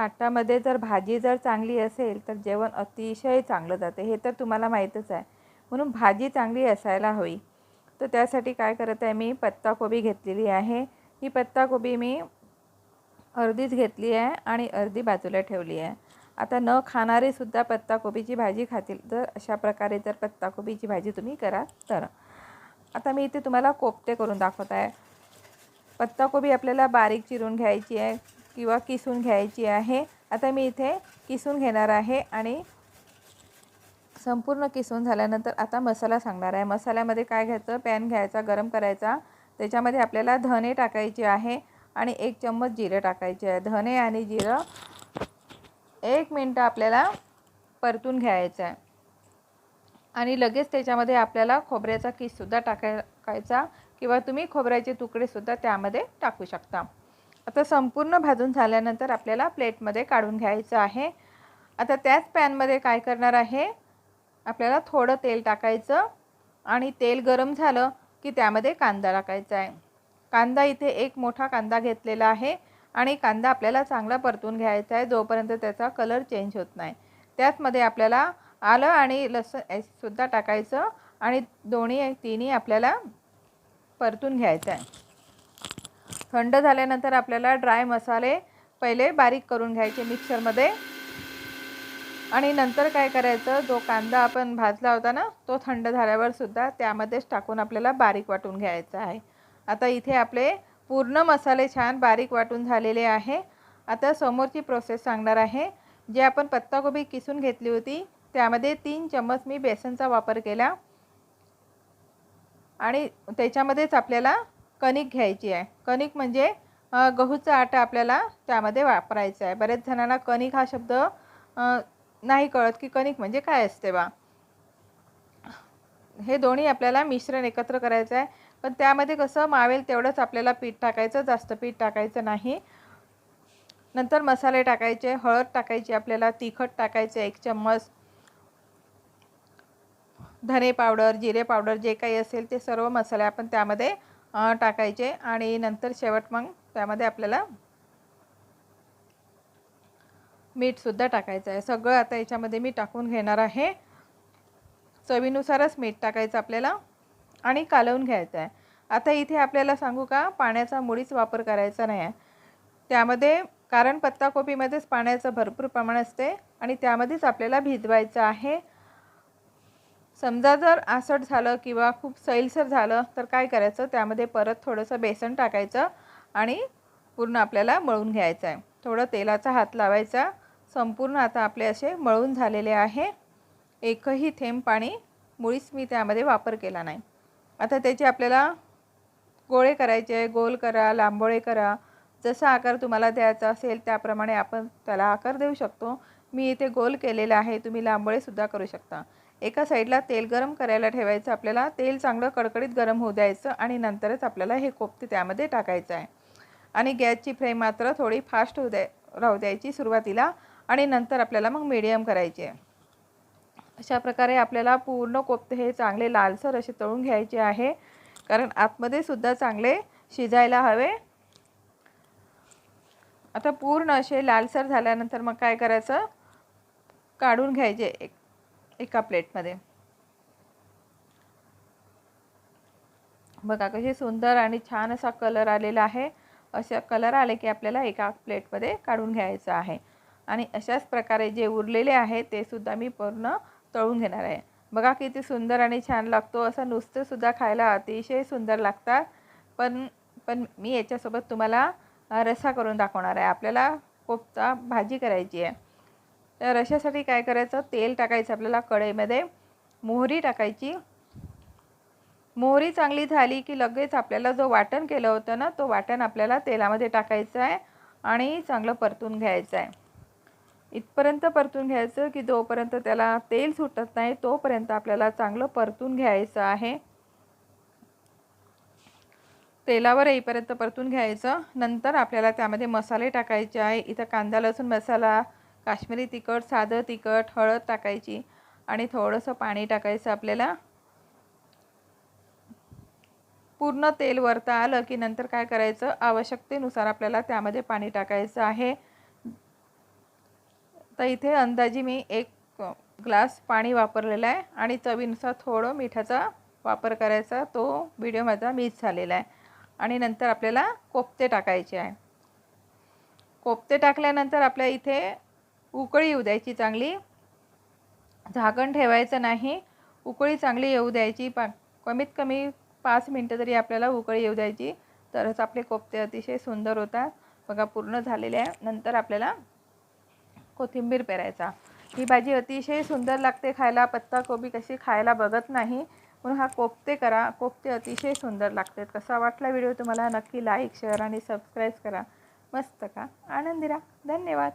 ताटामध्ये जर भाजी जर चांगली असेल तर जेवण अतिशय चांगलं जाते. हे तर तुम्हाला माहीतच आहे. म्हणून भाजी चांगली असायला हवी. तर त्यासाठी काय करत आहे मी पत्ताकोबी घेतलेली आहे. ही पत्ताकोबी मी अर्धीच घेतली आहे आणि अर्धी बाजूला ठेवली आहे. आता न खाणारेसुद्धा पत्ताकोबीची भाजी खातील. तर अशा प्रकारे जर पत्ताकोबीची भाजी तुम्ही करा तर. आता मी इथे तुम्हाला कोफ्ते करून दाखवत आहे. पत्ताकोबी आपल्याला बारीक चिरून घ्यायची आहे. किंवा किसून घ्यायची आहे. आता मी इथे किसून घेणार आहे आणि संपूर्ण किसून झाल्यानंतर आता मसाला सांगणार आहे. मसाल्यामध्ये काय घ्यायचं? पॅन घ्यायचा गरम करायचा. त्याच्यामध्ये आपल्याला धने टाकायचे आहे आणि एक चम्मच जिरं टाकायचे आहे. धने आणि जिरं एक मिनटं आपल्याला परतून घ्यायचं आहे. आणि लगेच त्याच्यामध्ये आपल्याला खोबऱ्याचा किससुद्धा टाकायचा किंवा तुम्ही खोबऱ्याचे तुकडेसुद्धा त्यामध्ये टाकू शकता. आता संपूर्ण भाजून झाल्यानंतर आपल्याला प्लेटमध्ये काढून घ्यायचं आहे. आता त्याच पॅनमध्ये काय करणार आहे? आपल्याला थोडं तेल टाकायचं आणि तेल गरम झालं की त्यामध्ये कांदा टाकायचा आहे. कांदा इथे एक मोठा कांदा घेतलेला आहे आणि कांदा आपल्याला चांगला परतून घ्यायचा आहे जोपर्यंत त्याचा कलर चेंज होत नाही. त्याचमध्ये आपल्याला आलं आणि लसूण सुद्धा टाकायचं आणि दोन्ही तिन्ही आपल्याला परतून घ्यायचं आहे. थंड झाल्यानंतर आपल्याला ड्राय मसाले पहिले बारीक करून घ्यायचे मिक्सरमध्ये आणि नंतर काय करायचं जो कांदा आपण भाजला होता ना तो थंड झाल्यावर सुद्धा त्यामध्येच टाकून आपल्याला बारीक वाटून घ्यायचा आहे. आता इथे आपले पूर्ण मसाले छान बारीक वाटून झालेले आहे. आता समोरची प्रोसेस सांगणार आहे. जे आपण पत्ताकोबी किसून घेतली होती त्यामध्ये तीन चम्मच मी बेसनचा वापर केला. आणि त्याच्यामध्येच आपल्याला कणिक घ्यायची आहे. कणिक म्हणजे गहूचा आटा आपल्याला त्यामध्ये वापरायचा आहे. बरेच जणांना कणिक हा शब्द नाही कळत की कणिक म्हणजे काय असते बा. हे दोन्ही आपल्याला मिश्रण एकत्र करायचं आहे. पण त्यामध्ये कसं मावेल तेवढंच आपल्याला पीठ टाकायचं जास्त पीठ टाकायचं नाही. नंतर मसाले टाकायचे हळद टाकायची आपल्याला तिखट टाकायचं एक चम्मच. धने पावडर जिरे पावडर जे काही असेल ते सर्व मसाले आपण त्यामध्ये टाकायचे आणि नंतर शेवट मग त्यामध्ये आपल्याला मीठसुद्धा टाकायचं आहे. सगळं आता याच्यामध्ये मी टाकून घेणार आहे. चवीनुसारच मीठ टाकायचं आपल्याला आणि कालवून घ्यायचं आहे. आता इथे आपल्याला सांगू का पाण्याचा मुळीच वापर करायचा नाही आहे. त्यामध्ये कारण पत्ताकोबीमध्येच पाण्याचं भरपूर प्रमाण असते आणि त्यामध्येच आपल्याला भिजवायचं आहे. समजा जर आसट झालं किंवा खूप सैलसर झालं तर काय करायचं? त्यामध्ये परत थोडंसं बेसन टाकायचं आणि पूर्ण आपल्याला मळून घ्यायचं आहे. थोडं तेलाचा हात लावायचा. संपूर्ण आता आपले असे मळून झालेले आहे. एकही थेंब पाणी मुळीच मी त्यामध्ये वापर केला नाही. आता त्याचे आपल्याला गोळे करायचे गोल करा लांबोळे करा. जसा आकार तुम्हाला द्यायचा असेल त्याप्रमाणे आपण त्याला आकार देऊ शकतो. मी इथे गोल केलेला आहे. तुम्ही लांबोळेसुद्धा करू शकता. एका साईडला तेल गरम करायला ठेवायचं आपल्याला तेल चांगलं कडकडीत गरम होऊ द्यायचं आणि नंतरच आपल्याला हे कोफ्ते त्यामध्ये टाकायचं आहे. आणि गॅसची फ्लेम मात्र थोडी फास्ट होऊ द्या राहू द्यायची सुरुवातीला आणि नंतर आपल्याला मग मीडियम करायची आहे. अशा प्रकारे आपल्याला पूर्ण कोफ्ते हे चांगले लालसर असे तळून घ्यायचे आहे. कारण आतमध्ये सुद्धा चांगले शिजायला हवे. आता पूर्ण असे लालसर झाल्यानंतर मग काय करायचं? काढून घ्यायचे. एक एका प्लेटमध्ये. बघा कसे सुंदर आणि छान असा कलर आलेला आहे. अशा कलर आले की आपल्याला एका प्लेटमध्ये काढून घ्यायचं आहे. आणि अशाच प्रकारे जे उरलेले आहे ते सुद्धा मी पूर्ण तळून घेणार आहे. बघा किती सुंदर आणि छान लागतो. असं नुसतंसुद्धा खायला अतिशय सुंदर लागतात. पण पण मी याच्यासोबत तुम्हाला रस्सा करून दाखवणार आहे. आपल्याला कोफ्ता भाजी करायची आहे. तर अशासाठी काय करायचं? तेल टाकायचं आपल्याला कढईमध्ये. मोहरी टाकायची. मोहरी चांगली झाली की लगेच आपल्याला जो वाटण केलं होतं ना तो वाटण आपल्याला तेलामध्ये टाकायचं आहे आणि चांगलं परतून घ्यायचं आहे. इथपर्यंत परतून घ्यायचं की जोपर्यंत त्याला तेल सुटत नाही तोपर्यंत आपल्याला चांगलं परतून घ्यायचं आहे. तेलावर येईपर्यंत परतून घ्यायचं. नंतर आपल्याला त्यामध्ये मसाले टाकायचे आहे. इथं कांदा लसूण मसाला काश्मीरी तिखट साधं तिखट हळद टाकायची आणि थोडंसं पाणी टाकायचं आपल्याला. पूर्ण तेल वरता आलं की नंतर काय करायचं? आवश्यकतेनुसार आपल्याला त्यामध्ये पाणी टाकायचं आहे. तर इथे अंदाजे मी एक ग्लास पाणी वापरलेलं आहे आणि चवीनुसार थोडं मिठाचा वापर करायचा. तो व्हिडिओ माझा मिस झालेला आहे. आणि नंतर आपल्याला कोफ्ते टाकायचे आहे. कोफ्ते टाकल्यानंतर आपल्या इथे उकळी येऊ द्यायची चांगली. झाकण ठेवायचं नाही. उकळी चांगली येऊ द्यायची. पा कमीत कमी पाच मिनटं तरी आपल्याला उकळी येऊ द्यायची. तरच आपले कोफ्ते अतिशय सुंदर होतात. बघा पूर्ण झालेले आहे. नंतर आपल्याला कोथिंबीर पेरायचा. ही भाजी अतिशय सुंदर लागते खायला. पत्ताकोबी कशी खायला बघत नाही. म्हणून हा कोफ्ते करा. कोफ्ते अतिशय सुंदर लागतात. कसा वाटला व्हिडिओ तुम्हाला नक्की लाईक शेअर आणि सबस्क्राईब करा. मस्त का? आनंदी राहा. धन्यवाद.